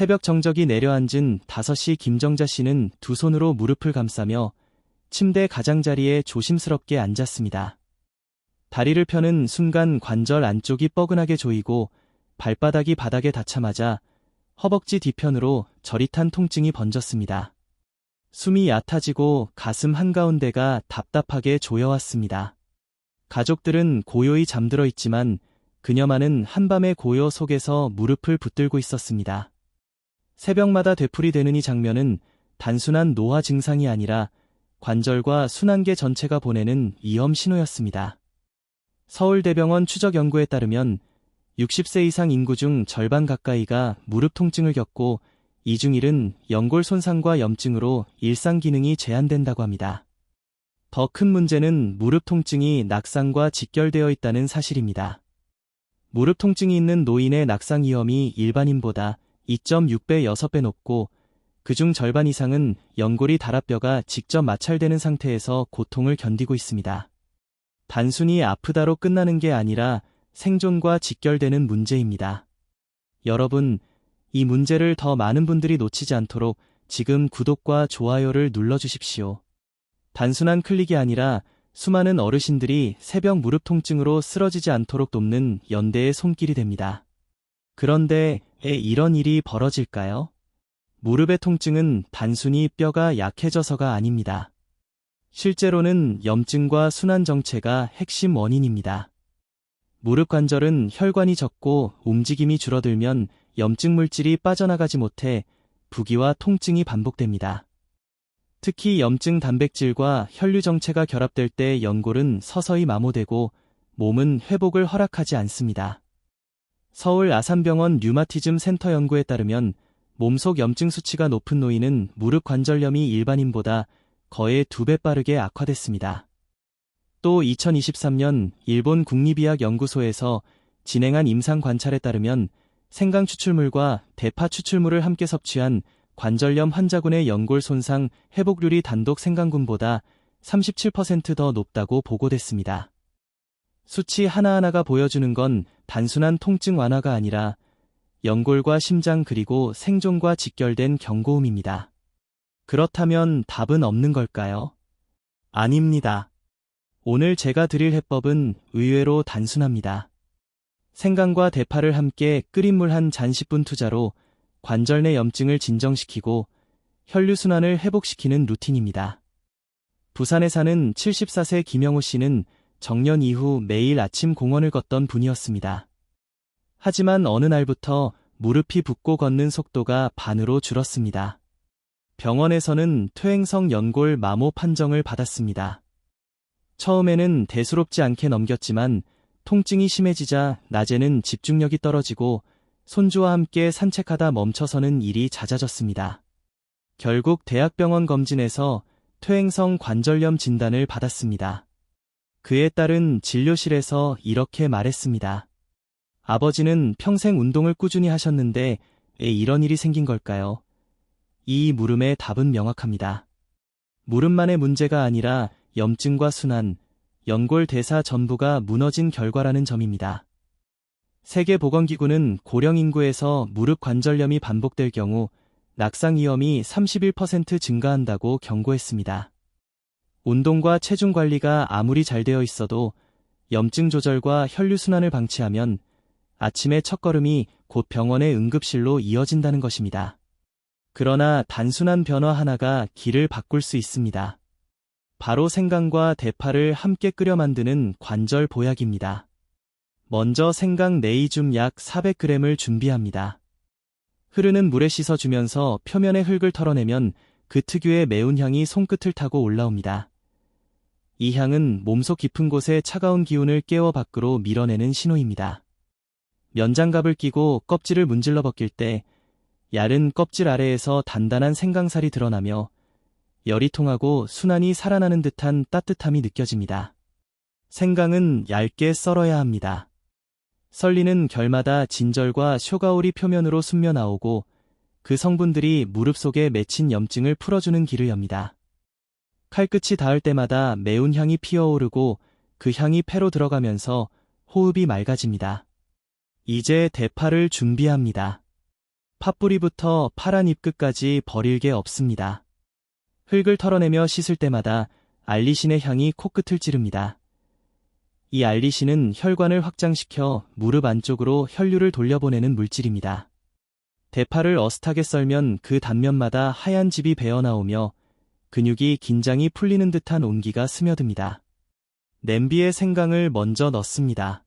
새벽 정적이 내려앉은 5시 김정자 씨는 두 손으로 무릎을 감싸며 침대 가장자리에 조심스럽게 앉았습니다. 다리를 펴는 순간 관절 안쪽이 뻐근하게 조이고 발바닥이 바닥에 닿자마자 허벅지 뒤편으로 저릿한 통증이 번졌습니다. 숨이 얕아지고 가슴 한가운데가 답답하게 조여왔습니다. 가족들은 고요히 잠들어 있지만 그녀만은 한밤의 고요 속에서 무릎을 붙들고 있었습니다. 새벽마다 되풀이되는 이 장면은 단순한 노화 증상이 아니라 관절과 순환계 전체가 보내는 위험 신호였습니다. 서울대병원 추적 연구에 따르면 60세 이상 인구 중 절반 가까이가 무릎 통증을 겪고 이중 1은 연골 손상과 염증으로 일상 기능이 제한된다고 합니다. 더 큰 문제는 무릎 통증이 낙상과 직결되어 있다는 사실입니다. 무릎 통증이 있는 노인의 낙상 위험이 일반인보다 2.6배 6배 높고 그중 절반 이상은 연골이 달아뼈가 직접 마찰되는 상태에서 고통을 견디고 있습니다. 단순히 아프다로 끝나는 게 아니라 생존과 직결되는 문제입니다. 여러분, 이 문제를 더 많은 분들이 놓치지 않도록 지금 구독과 좋아요를 눌러주십시오. 단순한 클릭이 아니라 수많은 어르신들이 새벽 무릎 통증으로 쓰러지지 않도록 돕는 연대의 손길이 됩니다. 그런데 왜 이런 일이 벌어질까요? 무릎의 통증은 단순히 뼈가 약해져서가 아닙니다. 실제로는 염증과 순환 정체가 핵심 원인입니다. 무릎 관절은 혈관이 적고 움직임이 줄어들면 염증 물질이 빠져나가지 못해 부기와 통증이 반복됩니다. 특히 염증 단백질과 혈류 정체가 결합될 때 연골은 서서히 마모되고 몸은 회복을 허락하지 않습니다. 서울 아산병원 류마티즘 센터 연구에 따르면 몸속 염증 수치가 높은 노인은 무릎 관절염이 일반인보다 거의 두 배 빠르게 악화됐습니다. 또 2023년 일본 국립의학 연구소에서 진행한 임상 관찰에 따르면 생강 추출물과 대파 추출물을 함께 섭취한 관절염 환자군의 연골 손상 회복률이 단독 생강군보다 37%더 높다고 보고됐습니다. 수치 하나하나가 보여주는 건 단순한 통증 완화가 아니라 연골과 심장 그리고 생존과 직결된 경고음입니다. 그렇다면 답은 없는 걸까요? 아닙니다. 오늘 제가 드릴 해법은 의외로 단순합니다. 생강과 대파를 함께 끓인 물 한 잔 10분 투자로 관절 내 염증을 진정시키고 혈류순환을 회복시키는 루틴입니다. 부산에 사는 74세 김영호 씨는 정년 이후 매일 아침 공원을 걷던 분이었습니다. 하지만 어느 날부터 무릎이 붓고 걷는 속도가 반으로 줄었습니다. 병원에서는 퇴행성 연골 마모 판정을 받았습니다. 처음에는 대수롭지 않게 넘겼지만 통증이 심해지자 낮에는 집중력이 떨어지고 손주와 함께 산책하다 멈춰서는 일이 잦아졌습니다. 결국 대학병원 검진에서 퇴행성 관절염 진단을 받았습니다. 그에 따른 진료실에서 이렇게 말했습니다. 아버지는 평생 운동을 꾸준히 하셨는데 왜 이런 일이 생긴 걸까요? 이 물음의 답은 명확합니다. 무릎만의 문제가 아니라 염증과 순환, 연골 대사 전부가 무너진 결과라는 점입니다. 세계보건기구는 고령 인구에서 무릎 관절염이 반복될 경우 낙상 위험이 31% 증가한다고 경고했습니다. 운동과 체중 관리가 아무리 잘 되어 있어도 염증 조절과 혈류순환을 방치하면 아침의 첫걸음이 곧 병원의 응급실로 이어진다는 것입니다. 그러나 단순한 변화 하나가 길을 바꿀 수 있습니다. 바로 생강과 대파를 함께 끓여 만드는 관절 보약입니다. 먼저 생강 네이줌 약 400g을 준비합니다. 흐르는 물에 씻어주면서 표면의 흙을 털어내면 그 특유의 매운 향이 손끝을 타고 올라옵니다. 이 향은 몸속 깊은 곳의 차가운 기운을 깨워 밖으로 밀어내는 신호입니다. 면장갑을 끼고 껍질을 문질러 벗길 때 얇은 껍질 아래에서 단단한 생강살이 드러나며 열이 통하고 순환이 살아나는 듯한 따뜻함이 느껴집니다. 생강은 얇게 썰어야 합니다. 썰리는 결마다 진절과 쇼가오리 표면으로 숨며 나오고 그 성분들이 무릎 속에 맺힌 염증을 풀어주는 길을 엽니다. 칼끝이 닿을 때마다 매운 향이 피어오르고 그 향이 폐로 들어가면서 호흡이 맑아집니다. 이제 대파를 준비합니다. 팥뿌리부터 파란 잎 끝까지 버릴 게 없습니다. 흙을 털어내며 씻을 때마다 알리신의 향이 코끝을 찌릅니다. 이 알리신은 혈관을 확장시켜 무릎 안쪽으로 혈류를 돌려보내는 물질입니다. 대파를 어슷하게 썰면 그 단면마다 하얀 즙이 배어나오며 근육이 긴장이 풀리는 듯한 온기가 스며듭니다. 냄비에 생강을 먼저 넣습니다.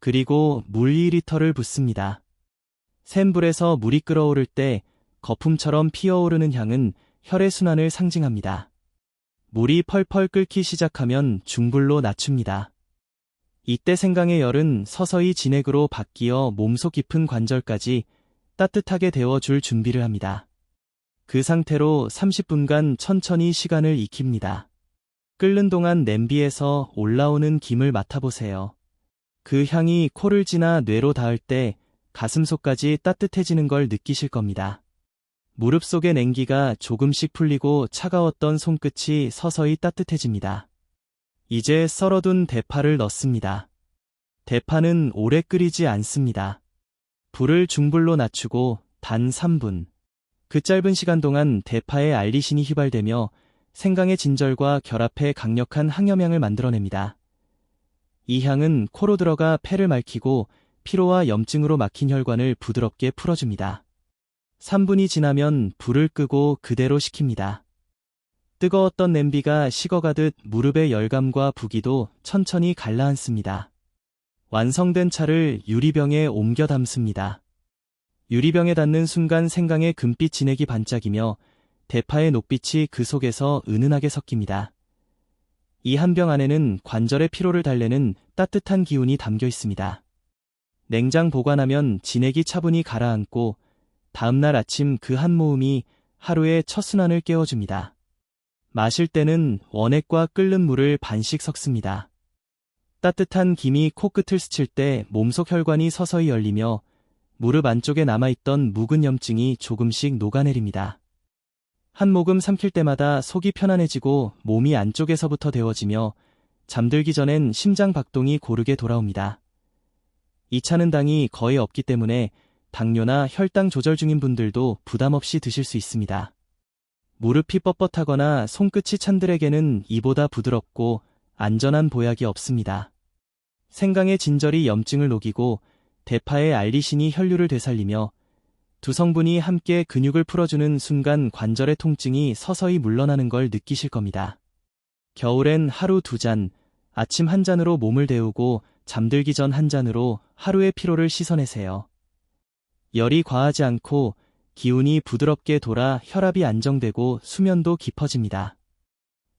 그리고 물 2리터를 붓습니다. 센 불에서 물이 끓어오를 때 거품처럼 피어오르는 향은 혈액순환을 상징합니다. 물이 펄펄 끓기 시작하면 중불로 낮춥니다. 이때 생강의 열은 서서히 진액으로 바뀌어 몸속 깊은 관절까지 따뜻하게 데워줄 준비를 합니다. 그 상태로 30분간 천천히 시간을 익힙니다. 끓는 동안 냄비에서 올라오는 김을 맡아보세요. 그 향이 코를 지나 뇌로 닿을 때 가슴속까지 따뜻해지는 걸 느끼실 겁니다. 무릎 속의 냉기가 조금씩 풀리고 차가웠던 손끝이 서서히 따뜻해집니다. 이제 썰어둔 대파를 넣습니다. 대파는 오래 끓이지 않습니다. 불을 중불로 낮추고 단 3분. 그 짧은 시간 동안 대파의 알리신이 휘발되며 생강의 진절과 결합해 강력한 항염향을 만들어냅니다. 이 향은 코로 들어가 폐를 맑히고 피로와 염증으로 막힌 혈관을 부드럽게 풀어줍니다. 3분이 지나면 불을 끄고 그대로 식힙니다. 뜨거웠던 냄비가 식어가듯 무릎의 열감과 부기도 천천히 갈라앉습니다. 완성된 차를 유리병에 옮겨 담습니다. 유리병에 닿는 순간 생강의 금빛 진액이 반짝이며 대파의 녹빛이 그 속에서 은은하게 섞입니다. 이 한 병 안에는 관절의 피로를 달래는 따뜻한 기운이 담겨 있습니다. 냉장 보관하면 진액이 차분히 가라앉고 다음날 아침 그 한 모음이 하루의 첫 순환을 깨워줍니다. 마실 때는 원액과 끓는 물을 반씩 섞습니다. 따뜻한 김이 코끝을 스칠 때 몸속 혈관이 서서히 열리며 무릎 안쪽에 남아있던 묵은 염증이 조금씩 녹아내립니다. 한 모금 삼킬 때마다 속이 편안해지고 몸이 안쪽에서부터 데워지며 잠들기 전엔 심장 박동이 고르게 돌아옵니다. 이 차는 당이 거의 없기 때문에 당뇨나 혈당 조절 중인 분들도 부담 없이 드실 수 있습니다. 무릎이 뻣뻣하거나 손끝이 찬들에게는 이보다 부드럽고 안전한 보약이 없습니다. 생강의 진절이 염증을 녹이고 대파의 알리신이 혈류를 되살리며 두 성분이 함께 근육을 풀어주는 순간 관절의 통증이 서서히 물러나는 걸 느끼실 겁니다. 겨울엔 하루 두 잔, 아침 한 잔으로 몸을 데우고 잠들기 전 한 잔으로 하루의 피로를 씻어내세요. 열이 과하지 않고 기운이 부드럽게 돌아 혈압이 안정되고 수면도 깊어집니다.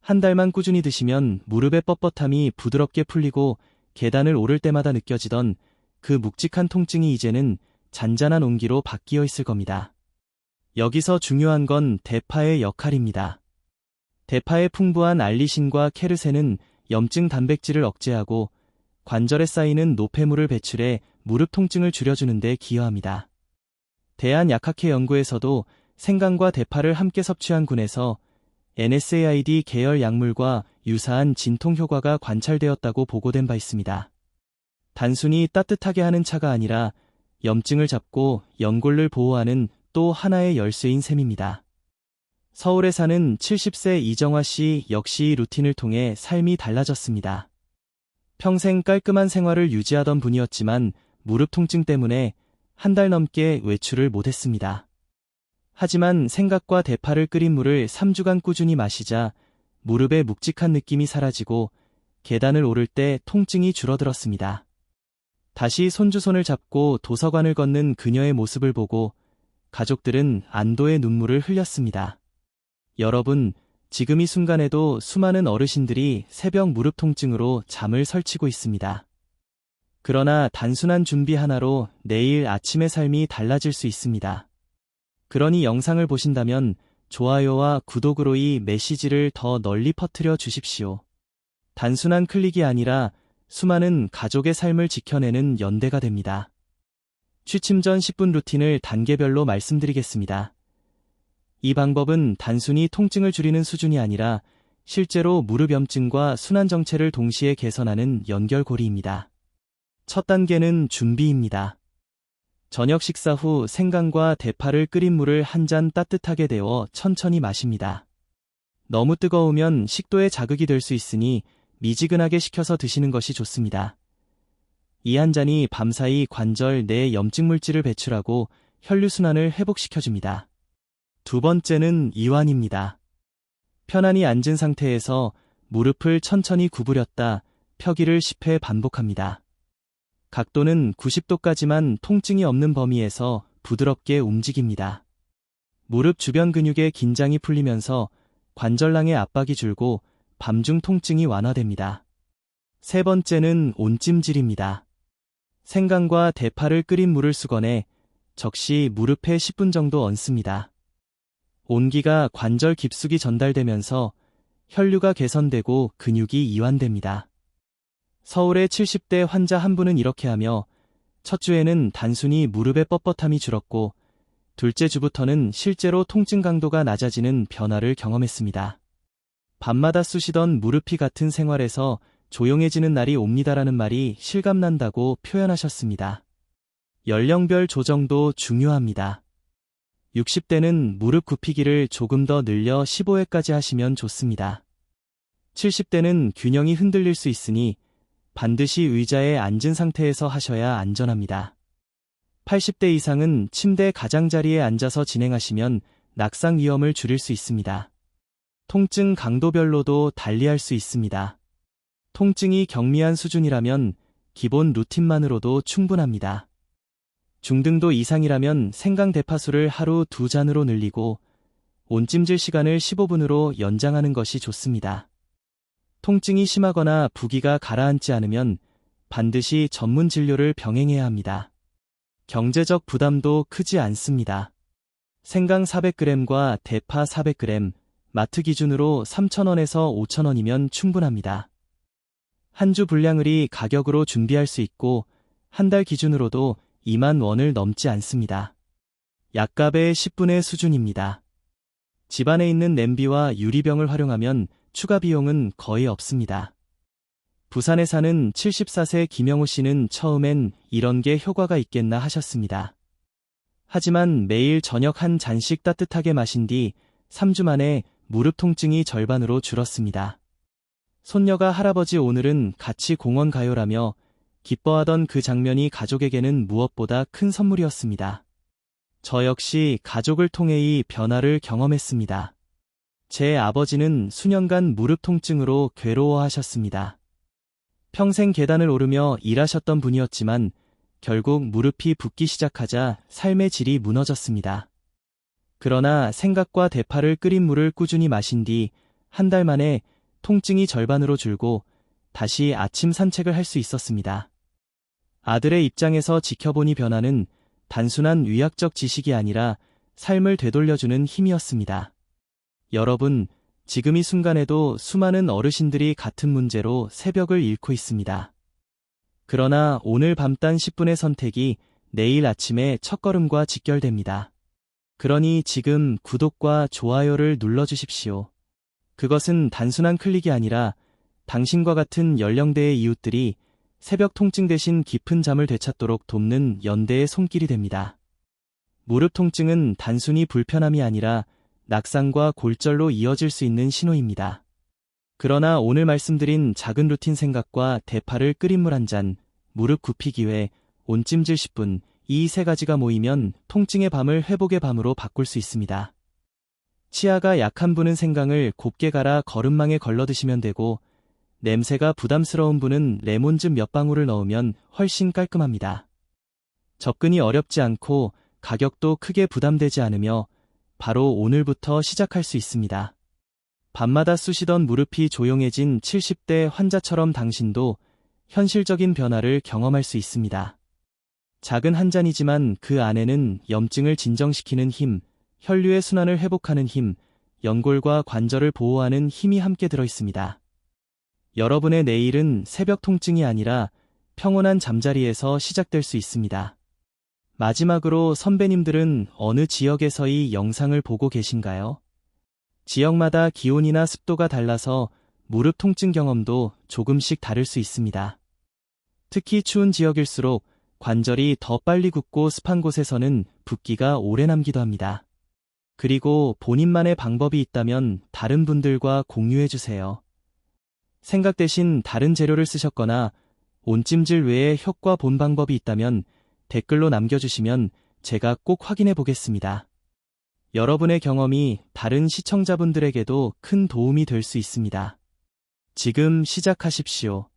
한 달만 꾸준히 드시면 무릎의 뻣뻣함이 부드럽게 풀리고 계단을 오를 때마다 느껴지던 그 묵직한 통증이 이제는 잔잔한 온기로 바뀌어 있을 겁니다. 여기서 중요한 건 대파의 역할입니다. 대파의 풍부한 알리신과 케르세는 염증 단백질을 억제하고 관절에 쌓이는 노폐물을 배출해 무릎 통증을 줄여주는 데 기여합니다. 대한약학회 연구에서도 생강과 대파를 함께 섭취한 군에서 NSAID 계열 약물과 유사한 진통 효과가 관찰되었다고 보고된 바 있습니다. 단순히 따뜻하게 하는 차가 아니라 염증을 잡고 연골을 보호하는 또 하나의 열쇠인 셈입니다. 서울에 사는 70세 이정화 씨 역시 루틴을 통해 삶이 달라졌습니다. 평생 깔끔한 생활을 유지하던 분이었지만 무릎 통증 때문에 한 달 넘게 외출을 못했습니다. 하지만 생각과 대파를 끓인 물을 3주간 꾸준히 마시자 무릎의 묵직한 느낌이 사라지고 계단을 오를 때 통증이 줄어들었습니다. 다시 손주 손을 잡고 도서관을 걷는 그녀의 모습을 보고 가족들은 안도의 눈물을 흘렸습니다. 여러분, 지금 이 순간에도 수많은 어르신들이 새벽 무릎 통증으로 잠을 설치고 있습니다. 그러나 단순한 준비 하나로 내일 아침의 삶이 달라질 수 있습니다. 그러니 영상을 보신다면 좋아요와 구독으로 이 메시지를 더 널리 퍼뜨려 주십시오. 단순한 클릭이 아니라 수많은 가족의 삶을 지켜내는 연대가 됩니다. 취침 전 10분 루틴을 단계별로 말씀드리겠습니다. 이 방법은 단순히 통증을 줄이는 수준이 아니라 실제로 무릎 염증과 순환 정체를 동시에 개선하는 연결고리입니다. 첫 단계는 준비입니다. 저녁 식사 후 생강과 대파를 끓인 물을 한 잔 따뜻하게 데워 천천히 마십니다. 너무 뜨거우면 식도에 자극이 될 수 있으니 미지근하게 식혀서 드시는 것이 좋습니다. 이 한 잔이 밤사이 관절 내 염증 물질을 배출하고 혈류순환을 회복시켜줍니다. 두 번째는 이완입니다. 편안히 앉은 상태에서 무릎을 천천히 구부렸다 펴기를 10회 반복합니다. 각도는 90도까지만 통증이 없는 범위에서 부드럽게 움직입니다. 무릎 주변 근육의 긴장이 풀리면서 관절낭의 압박이 줄고 밤중 통증이 완화됩니다. 세 번째는 온찜질입니다. 생강과 대파를 끓인 물을 수건해 적시 무릎에 10분 정도 얹습니다. 온기가 관절 깊숙이 전달되면서 혈류가 개선되고 근육이 이완됩니다. 서울의 70대 환자 한 분은 이렇게 하며 첫 주에는 단순히 무릎의 뻣뻣함이 줄었고 둘째 주부터는 실제로 통증 강도가 낮아지는 변화를 경험했습니다. 밤마다 쑤시던 무릎이 같은 생활에서 조용해지는 날이 옵니다라는 말이 실감난다고 표현하셨습니다. 연령별 조정도 중요합니다. 60대는 무릎 굽히기를 조금 더 늘려 15회까지 하시면 좋습니다. 70대는 균형이 흔들릴 수 있으니 반드시 의자에 앉은 상태에서 하셔야 안전합니다. 80대 이상은 침대 가장자리에 앉아서 진행하시면 낙상 위험을 줄일 수 있습니다. 통증 강도별로도 달리할 수 있습니다. 통증이 경미한 수준이라면 기본 루틴만으로도 충분합니다. 중등도 이상이라면 생강 대파수를 하루 두 잔으로 늘리고 온찜질 시간을 15분으로 연장하는 것이 좋습니다. 통증이 심하거나 부기가 가라앉지 않으면 반드시 전문 진료를 병행해야 합니다. 경제적 부담도 크지 않습니다. 생강 400g과 대파 400g, 마트 기준으로 3,000원에서 5,000원이면 충분합니다. 한 주 분량을 이 가격으로 준비할 수 있고 한 달 기준으로도 2만 원을 넘지 않습니다. 약값의 10분의 수준입니다. 집안에 있는 냄비와 유리병을 활용하면 추가 비용은 거의 없습니다. 부산에 사는 74세 김영우 씨는 처음엔 이런 게 효과가 있겠나 하셨습니다. 하지만 매일 저녁 한 잔씩 따뜻하게 마신 뒤 3주 만에 무릎 통증이 절반으로 줄었습니다. 손녀가 할아버지 오늘은 같이 공원 가요라며 기뻐하던 그 장면이 가족에게는 무엇보다 큰 선물이었습니다. 저 역시 가족을 통해 이 변화를 경험했습니다. 제 아버지는 수년간 무릎 통증으로 괴로워하셨습니다. 평생 계단을 오르며 일하셨던 분이었지만 결국 무릎이 붓기 시작하자 삶의 질이 무너졌습니다. 그러나 생각과 대파를 끓인 물을 꾸준히 마신 뒤 한 달 만에 통증이 절반으로 줄고 다시 아침 산책을 할 수 있었습니다. 아들의 입장에서 지켜보니 변화는 단순한 의학적 지식이 아니라 삶을 되돌려주는 힘이었습니다. 여러분, 지금 이 순간에도 수많은 어르신들이 같은 문제로 새벽을 잃고 있습니다. 그러나 오늘 밤단 10분의 선택이 내일 아침의 첫걸음과 직결됩니다. 그러니 지금 구독과 좋아요를 눌러주십시오. 그것은 단순한 클릭이 아니라 당신과 같은 연령대의 이웃들이 새벽 통증 대신 깊은 잠을 되찾도록 돕는 연대의 손길이 됩니다. 무릎 통증은 단순히 불편함이 아니라 낙상과 골절로 이어질 수 있는 신호입니다. 그러나 오늘 말씀드린 작은 루틴 생각과 대파를 끓인 물 한 잔, 무릎 굽히기 외 온찜질 10분, 이 세 가지가 모이면 통증의 밤을 회복의 밤으로 바꿀 수 있습니다. 치아가 약한 분은 생강을 곱게 갈아 거름망에 걸러 드시면 되고, 냄새가 부담스러운 분은 레몬즙 몇 방울을 넣으면 훨씬 깔끔합니다. 접근이 어렵지 않고 가격도 크게 부담되지 않으며 바로 오늘부터 시작할 수 있습니다. 밤마다 쑤시던 무릎이 조용해진 70대 환자처럼 당신도 현실적인 변화를 경험할 수 있습니다. 작은 한 잔이지만 그 안에는 염증을 진정시키는 힘, 혈류의 순환을 회복하는 힘, 연골과 관절을 보호하는 힘이 함께 들어 있습니다. 여러분의 내일은 새벽 통증이 아니라 평온한 잠자리에서 시작될 수 있습니다. 마지막으로 선배님들은 어느 지역에서 이 영상을 보고 계신가요? 지역마다 기온이나 습도가 달라서 무릎 통증 경험도 조금씩 다를 수 있습니다. 특히 추운 지역일수록 관절이 더 빨리 굳고 습한 곳에서는 붓기가 오래 남기도 합니다. 그리고 본인만의 방법이 있다면 다른 분들과 공유해 주세요. 생각 대신 다른 재료를 쓰셨거나 온찜질 외에 효과 본 방법이 있다면 댓글로 남겨주시면 제가 꼭 확인해 보겠습니다. 여러분의 경험이 다른 시청자분들에게도 큰 도움이 될 수 있습니다. 지금 시작하십시오.